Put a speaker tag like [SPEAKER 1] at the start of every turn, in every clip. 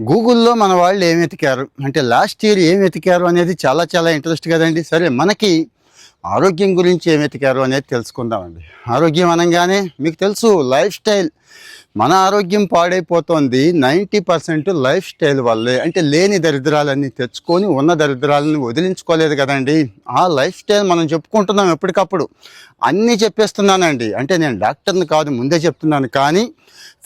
[SPEAKER 1] గూగుల్లో మన వాళ్ళు ఏమి వెతికారు? అంటే లాస్ట్ ఇయర్ ఏమి వెతికారు అనేది చాలా చాలా ఇంట్రెస్ట్ కదండి. సరే మనకి ఆరోగ్యం గురించి ఏమి వెతికారు అనేది తెలుసుకుందామండి. ఆరోగ్యం అనగానే మీకు తెలుసు లైఫ్ స్టైల్ మన ఆరోగ్యం పాడైపోతుంది నైంటీ పర్సెంట్ లైఫ్ స్టైల్ వల్లే. అంటే లేని దరిద్రాలన్నీ తెచ్చుకొని ఉన్న దరిద్రాలని వదిలించుకోలేదు కదండి. ఆ లైఫ్ స్టైల్ మనం చెప్పుకుంటున్నాం ఎప్పటికప్పుడు. అన్నీ చెప్పేస్తున్నానండి. అంటే నేను డాక్టర్ని కాదు ముందే చెప్తున్నాను. కానీ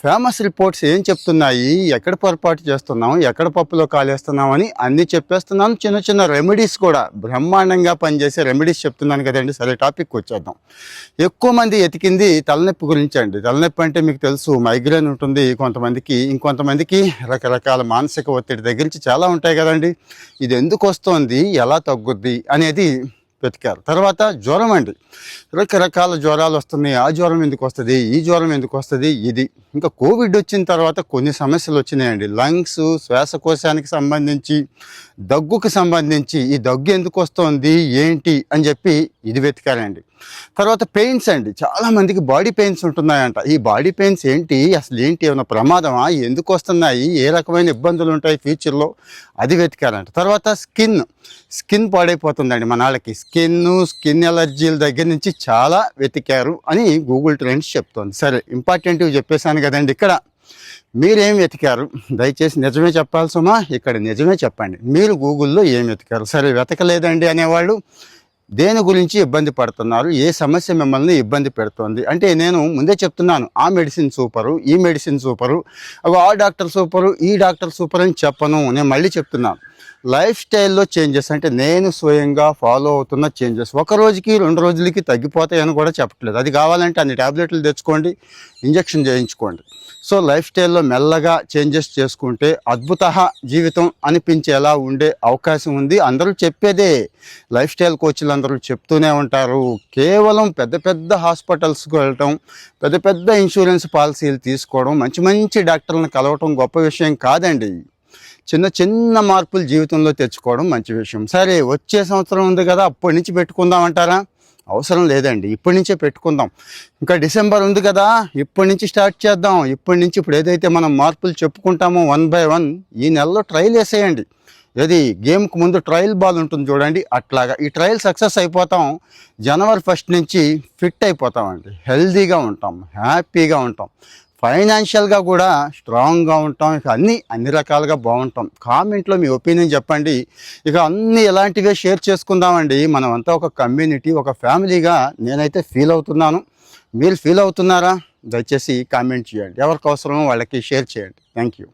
[SPEAKER 1] ఫేమస్ రిపోర్ట్స్ ఏం చెప్తున్నాయి? ఎక్కడ పొరపాటు చేస్తున్నాం? ఎక్కడ పప్పులో కాలేస్తున్నాం అని అన్నీ చెప్పేస్తున్నాను. చిన్న చిన్న రెమెడీస్ కూడా. బ్రహ్మాండంగా పనిచేసే రెమెడీస్ చెప్తున్నాను కదండి. సరే టాపిక్ వచ్చేద్దాం. ఎక్కువ మంది ఎతికింది తలనొప్పి గురించి అండి తలనొప్పి అంటే మీకు తెలుసు మైగ్రేన్ ఉంటుంది. కొంతమందికి ఇంకొంతమందికి రకరకాల మానసిక ఒత్తిడి తగిలించి చాలా ఉంటాయి కదండి. ఇది ఎందుకు వస్తుంది? ఎలా తగ్గుద్ది? అనేది వెతికారు. తర్వాత జ్వరం అండి. రకరకాల జ్వరాలు వస్తున్నాయి. ఆ జ్వరం ఎందుకు వస్తుంది? ఈ జ్వరం ఎందుకు వస్తుంది? ఇది. ఇంకా కోవిడ్ వచ్చిన తర్వాత కొన్ని సమస్యలు వచ్చినాయండి. లంగ్స్ శ్వాసకోశానికి సంబంధించి దగ్గుకి సంబంధించి ఈ దగ్గు ఎందుకు వస్తుంది? ఏంటి? అని చెప్పి ఇది వెతికారండి. తర్వాత పెయిన్స్ అండి. చాలా మందికి బాడీ పెయిన్స్ ఉంటున్నాయంట. ఈ బాడీ పెయిన్స్ ఏంటి? అసలు ఏంటి? ఏమైనా ప్రమాదమా? ఎందుకు వస్తున్నాయి? ఏ రకమైన ఇబ్బందులు ఉంటాయి ఫ్యూచర్లో? అది వెతికారంట. తర్వాత స్కిన్. స్కిన్ పాడైపోతుందండి మన వాళ్ళకి. స్కిన్ స్కిన్ ఎలర్జీల దగ్గర నుంచి చాలా వెతికారు అని గూగుల్ ట్రెండ్స్ చెప్తోంది. సరే ఇంపార్టెంట్వి చెప్పేశాను కదండి ఇక్కడ. మీరేం వెతికారు? దయచేసి నిజమే చెప్పాల్సమా ఇక్కడ నిజమే చెప్పండి. మీరు గూగుల్లో ఏం వెతికారు? సరే వెతకలేదండి అనేవాళ్ళు. దేని గురించి ఇబ్బంది పడుతున్నారు? ఏ సమస్య మిమ్మల్ని ఇబ్బంది పెడుతోంది? అంటే నేను ముందే చెప్తున్నాను ఆ మెడిసిన్ సూపరు ఈ మెడిసిన్ సూపరు అవి ఆ డాక్టర్ సూపరు ఈ డాక్టర్ సూపర్ అని చెప్పను. నేను మళ్ళీ చెప్తున్నాను. లైఫ్ స్టైల్లో చేంజెస్ అంటే నేను స్వయంగా ఫాలో అవుతున్న చేంజెస్. ఒక రోజుకి రెండు రోజులకి తగ్గిపోతాయని కూడా చెప్పట్లేదు. అది కావాలంటే అన్ని ట్యాబ్లెట్లు తెచ్చుకోండి ఇంజక్షన్ చేయించుకోండి. సో లైఫ్ స్టైల్లో మెల్లగా చేంజెస్ చేసుకుంటే అద్భుత జీవితం అనిపించేలా ఉండే అవకాశం ఉంది. అందరూ చెప్పేదే లైఫ్ స్టైల్ కోచ్లు అందరూ చెప్తూనే ఉంటారు. కేవలం పెద్ద పెద్ద హాస్పిటల్స్కి వెళ్ళటం పెద్ద పెద్ద ఇన్సూరెన్స్ పాలసీలు తీసుకోవడం మంచి మంచి డాక్టర్లను కలవటం గొప్ప విషయం కాదండి. చిన్న చిన్న మార్పులు జీవితంలో తెచ్చుకోవడం మంచి విషయం. సరే వచ్చే సంవత్సరం ఉంది కదా అప్పటి నుంచి పెట్టుకుందాం అంటారా? అవసరం లేదండి. ఇప్పటి నుంచే పెట్టుకుందాం. ఇంకా డిసెంబర్ ఉంది కదా ఇప్పటి నుంచి స్టార్ట్ చేద్దాం. ఇప్పటి నుంచి ఇప్పుడు ఏదైతే మనం మార్పులు చెప్పుకుంటామో వన్ బై వన్ ఈ నెలలో ట్రయల్ వేసేయండి. ఏది గేమ్కి ముందు ట్రయల్ బాల్ ఉంటుంది చూడండి అట్లాగా. ఈ ట్రయల్ సక్సెస్ అయిపోతాం. జనవరి ఫస్ట్ నుంచి ఫిట్ అయిపోతామండి. హెల్తీగా ఉంటాం హ్యాపీగా ఉంటాం. ఫైనాన్షియల్గా కూడా స్ట్రాంగ్గా ఉంటాం. ఇక అన్ని అన్ని రకాలుగా బాగుంటాం. కామెంట్లో మీ ఒపీనియన్ చెప్పండి. ఇక అన్ని ఇలాంటివే షేర్ చేసుకుందామండి. మనం అంతా ఒక కమ్యూనిటీ ఒక ఫ్యామిలీగా నేనైతే ఫీల్ అవుతున్నాను. మీరు ఫీల్ అవుతున్నారా? దయచేసి కామెంట్ చేయండి. ఎవరికి అవసరమో వాళ్ళకి షేర్ చేయండి. Thank you.